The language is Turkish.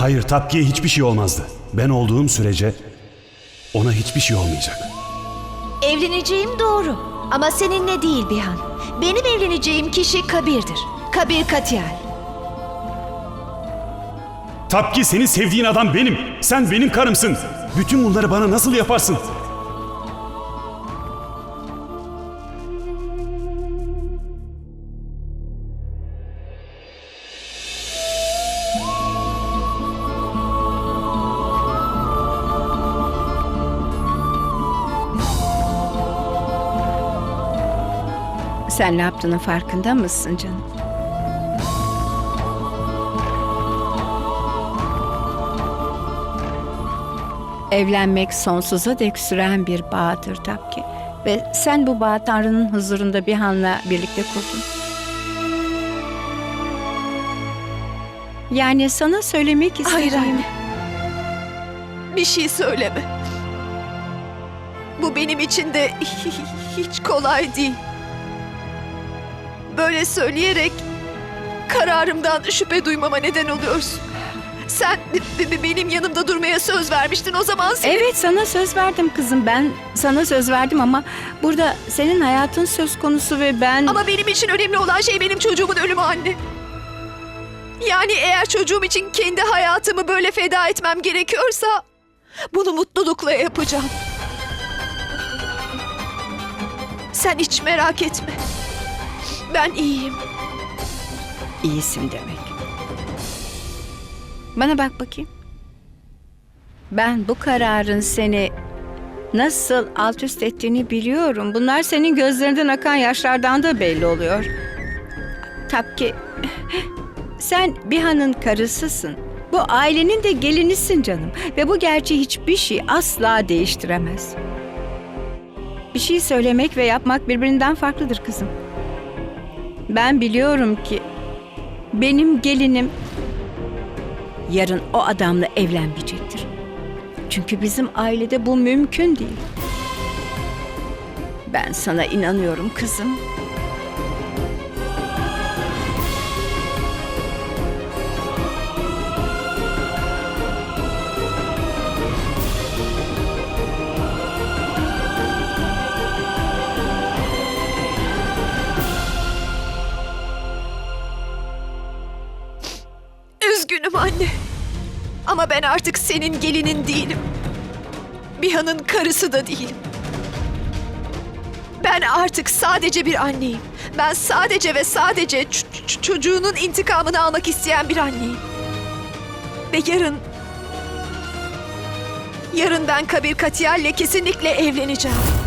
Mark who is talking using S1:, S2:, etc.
S1: Hayır Tapki'ye hiçbir şey olmazdı. Ben olduğum sürece ona hiçbir şey olmayacak.
S2: Evleneceğim doğru. Ama seninle değil Bihan. Benim evleneceğim kişi Kabir'dir. Kabir Katiyal.
S1: Tapki seni sevdiğin adam benim. Sen benim karımsın. Bütün bunları bana nasıl yaparsın?
S3: Sen ne yaptığının farkında mısın canım? Evlenmek sonsuza dek süren bir bağdır Tapki. Ve sen bu bağı Tanrı'nın huzurunda bir hanla birlikte kurdun. Yani sana söylemek istediğim...
S4: Hayır anne. Bir şey söyleme. Bu benim için de hiç kolay değil. Böyle söyleyerek kararımdan şüphe duymama neden oluyorsun. Sen benim yanımda durmaya söz vermiştin o zaman seni...
S3: Evet sana söz verdim kızım. Ben sana söz verdim ama burada senin hayatın söz konusu ve ben...
S4: Ama benim için önemli olan şey benim çocuğumun ölümü anne. Yani eğer çocuğum için kendi hayatımı böyle feda etmem gerekiyorsa bunu mutlulukla yapacağım. Sen hiç merak etme. Ben iyiyim.
S3: İyisin demek. Bana bak bakayım. Ben bu kararın seni nasıl alt üst ettiğini biliyorum. Bunlar senin gözlerinden akan yaşlardan da belli oluyor. Tabii ki sen Bihan'ın karısısın. Bu ailenin de gelinisin canım. Ve bu gerçeği hiçbir şey asla değiştiremez. Bir şey söylemek ve yapmak birbirinden farklıdır kızım. Ben biliyorum ki benim gelinim yarın o adamla evlenmeyecektir. Çünkü bizim ailede bu mümkün değil. Ben sana inanıyorum kızım.
S4: Üzgünüm anne. Ama ben artık senin gelinin değilim. Bihan'ın karısı da değilim. Ben artık sadece bir anneyim. Ben sadece ve sadece çocuğunun intikamını almak isteyen bir anneyim. Ve yarın... Yarın ben Kabir Katiyal'le kesinlikle evleneceğim.